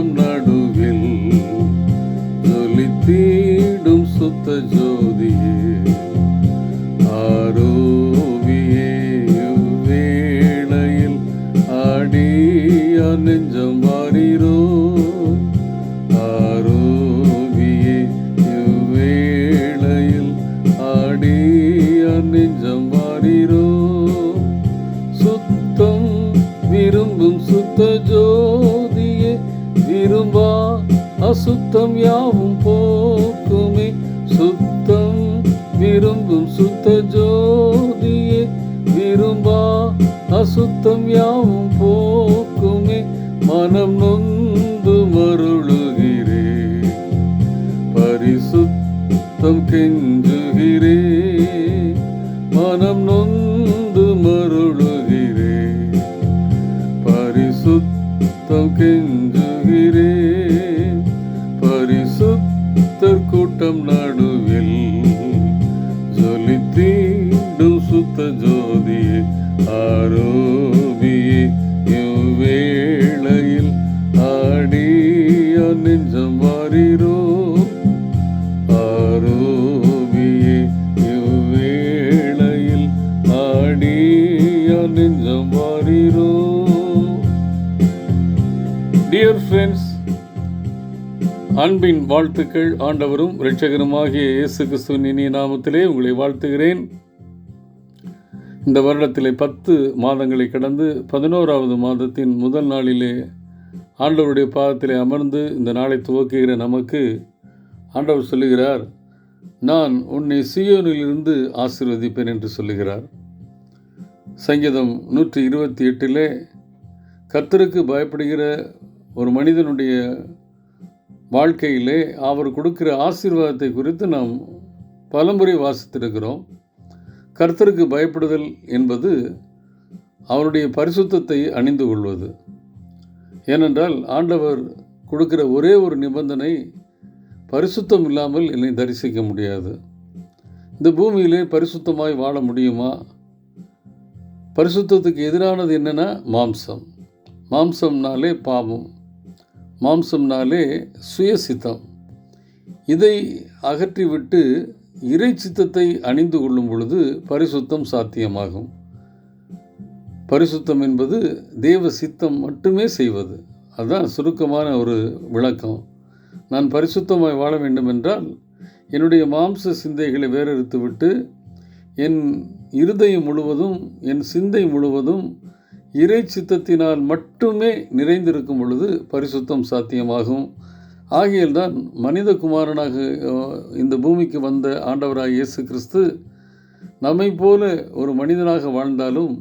I'm not. திரும்பா அசுத்தம் யாவும் போக்குமே. சுத்தம் விரும்பும் சுத்த ஜோதியே விரும்பா அசுத்தம் யாவும் போக்குமே. மனம் நொந்து மருளுகிறே பரிசுத்தம் கெஞ்சுகிறே. மனம் நொந்து பரிசுத்தர் கூட்டம் நடுவில் ஜொலித்தீடும் சுத்த ஜோதியே ஆரோபியே இவ்வேளையில் ஆடிய நெஞ்சம் வாரிரோ? ஆரோபியே இவ்வேளையில் ஆடிய நெஞ்சம் வாரிரோ? டியர் ஃப்ரெண்ட்ஸ் அன்பின் வாழ்த்துக்கள் ஆண்டவரும் இரட்சகருமாகிய இயேசு கிறிஸ்துவின் இனிய நாமத்திலே உங்களை வாழ்த்துகிறேன். இந்த வருடத்திலே பத்து மாதங்களை கடந்து பதினோராவது மாதத்தின் முதல் நாளிலே ஆண்டவருடைய பாதத்திலே அமர்ந்து இந்த நாளை துவக்குகிற நமக்கு ஆண்டவர் சொல்லுகிறார் நான் உன்னை சியோனிலிருந்து ஆசீர்வதிப்பேன் என்று சொல்லுகிறார். சங்கீதம் நூற்றி இருபத்தி எட்டிலே கத்தருக்கு பயப்படுகிற ஒரு மனிதனுடைய வாழ்க்கையிலே அவர் கொடுக்கிற ஆசீர்வாதத்தை குறித்து நாம் பலமுறை வாசித்திருக்கிறோம். கர்த்தருக்கு பயப்படுதல் என்பது அவருடைய பரிசுத்தத்தை அணிந்து கொள்வது. ஏனென்றால் ஆண்டவர் கொடுக்கிற ஒரே ஒரு நிபந்தனை பரிசுத்தம் இல்லாமல் என்னை தரிசிக்க முடியாது. இந்த பூமியிலே பரிசுத்தமாய் வாழ முடியுமா? பரிசுத்தத்துக்கு எதிரானது என்னென்னா மாம்சம். மாம்சம்னாலே பாவம். மாம்சம்னாலே சுயசித்தம். இதை அகற்றிவிட்டு இறை சித்தத்தை அணிந்து கொள்ளும் பொழுது பரிசுத்தம் சாத்தியமாகும். பரிசுத்தம் என்பது தேவ சித்தம் மட்டுமே செய்வது. அதுதான் சுருக்கமான ஒரு விளக்கம். நான் பரிசுத்தமாய் வாழ வேண்டும் என்றால் என்னுடைய மாம்ச சிந்தைகளை வேறறுத்துவிட்டு என் இருதயம் முழுவதும் என் சிந்தை முழுவதும் இறை சித்தத்தினால் மட்டுமே நிறைந்திருக்கும் பொழுது பரிசுத்தம் சாத்தியமாகும். ஆகியல்தான் மனித குமாரனாக இந்த பூமிக்கு வந்த ஆண்டவராக இயேசு கிறிஸ்து நம்மை போல ஒரு மனிதனாக வாழ்ந்தாலும்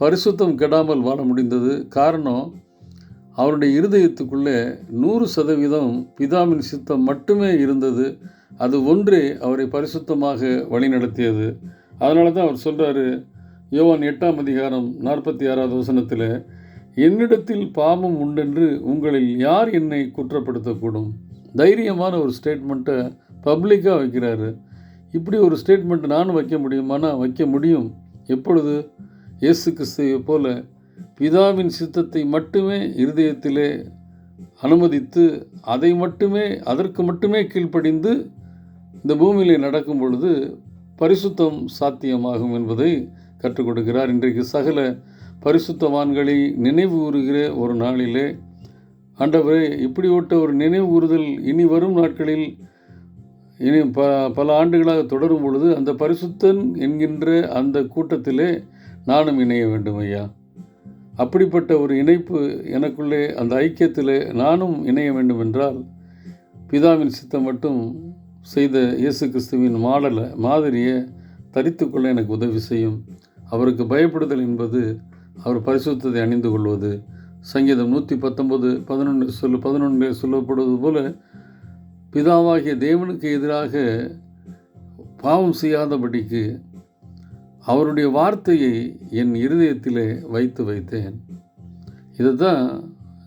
பரிசுத்தம் கெடாமல் வாழ முடிந்தது. காரணம் அவருடைய இருதயத்துக்குள்ளே நூறு சதவீதம் பிதாவின் சித்தம் மட்டுமே இருந்தது. அது ஒன்றே அவரை பரிசுத்தமாக வழிநடத்தியது. அதனால தான் அவர் சொல்கிறாரு யோவான் எட்டாம் அதிகாரம் நாற்பத்தி ஆறாவது வசனத்தில் என்னிடத்தில் பாவம் உண்டென்று உங்களில் யார் என்னை குற்றப்படுத்தக்கூடும்? தைரியமான ஒரு ஸ்டேட்மெண்ட்டை பப்ளிக்காக வைக்கிறாரு. இப்படி ஒரு ஸ்டேட்மெண்ட் நானும் வைக்க முடியுமானா வைக்க முடியும். எப்பொழுது? இயேசு கிறிஸ்துவை போல பிதாவின் சித்தத்தை மட்டுமே இருதயத்திலே அனுமதித்து அதை மட்டுமே அதற்கு மட்டுமே கீழ்ப்படிந்து இந்த பூமியிலே நடக்கும் பொழுது பரிசுத்தம் சாத்தியமாகும் என்பதை கற்றுக் கொடுக்கிறார் இன்றைக்கு சகல பரிசுத்தவான்களை நினைவு கூறுகிற ஒரு நாளிலே ஆண்டவரே இப்படிப்பட்ட ஒரு நினைவு கூறுதல் இனி வரும் நாட்களில் இனி ப பல ஆண்டுகளாக தொடரும் பொழுது அந்த பரிசுத்தன் என்கின்ற அந்த கூட்டத்திலே நானும் இணைய வேண்டும் ஐயா அப்படிப்பட்ட ஒரு இணைப்பு எனக்குள்ளே அந்த ஐக்கியத்தில் நானும் இணைய வேண்டும் என்றால் பிதாவின் சித்தம் மட்டும் செய்த இயேசு கிறிஸ்துவின் மாடலை மாதிரியை தரித்துக்கொள்ள எனக்கு உதவி செய்யும். அவருக்கு பயப்படுதல் என்பது அவர் பரிசுத்தத்தை அணிந்து கொள்வது. சங்கீதம் நூற்றி பத்தொன்பது பதினொன்று சொல்லு பதினொன்று சொல்லப்படுவது போல பிதாவாகிய தேவனுக்கு எதிராக பாவம் செய்யாதபடிக்கு அவருடைய வார்த்தையை என் இருதயத்திலே வைத்து வைத்தேன். இதை தான்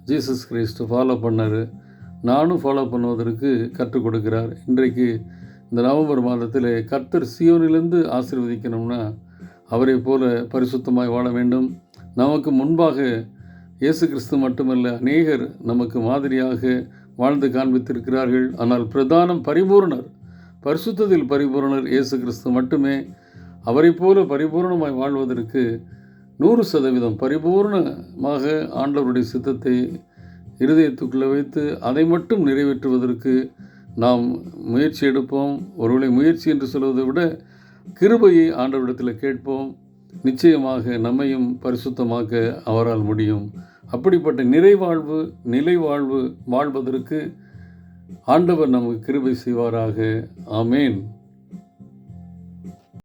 ஜீசஸ் கிறிஸ்து ஃபாலோ பண்ணார். நானும் ஃபாலோ பண்ணுவதற்கு கற்றுக் கொடுக்கிறார். இன்றைக்கு இந்த நவம்பர் மாதத்தில் கர்த்தர் சியோனிலிருந்து ஆசிர்வதிக்கணும்னா அவரை போல பரிசுத்தமாய் வாழ வேண்டும். நமக்கு முன்பாக இயேசு கிறிஸ்து மட்டுமல்ல அநேகர் நமக்கு மாதிரியாக வாழ்ந்து காண்பித்திருக்கிறார்கள். ஆனால் பிரதானம் பரிபூர்ணர் பரிசுத்தத்தில் பரிபூரணர் இயேசு கிறிஸ்து மட்டுமே. அவரைப் போல பரிபூரணமாய் வாழ்வதற்கு நூறு சதவீதம் பரிபூர்ணமாக ஆண்டவருடைய சித்தத்தை இருதயத்துக்குள்ளே வைத்து அதை மட்டும் நிறைவேற்றுவதற்கு நாம் முயற்சி எடுப்போம். ஒருவேளை முயற்சி என்று சொல்வதை விட கிருபையை ஆண்டவரிடத்தில் கேட்போம். நிச்சயமாக நம்மையும் பரிசுத்தமாக்க அவரால் முடியும். அப்படிப்பட்ட நிறைவாழ்வு நிலைவாழ்வு வாழ்வதற்கு ஆண்டவர் நமக்கு கிருபை செய்வாராக. ஆமேன்.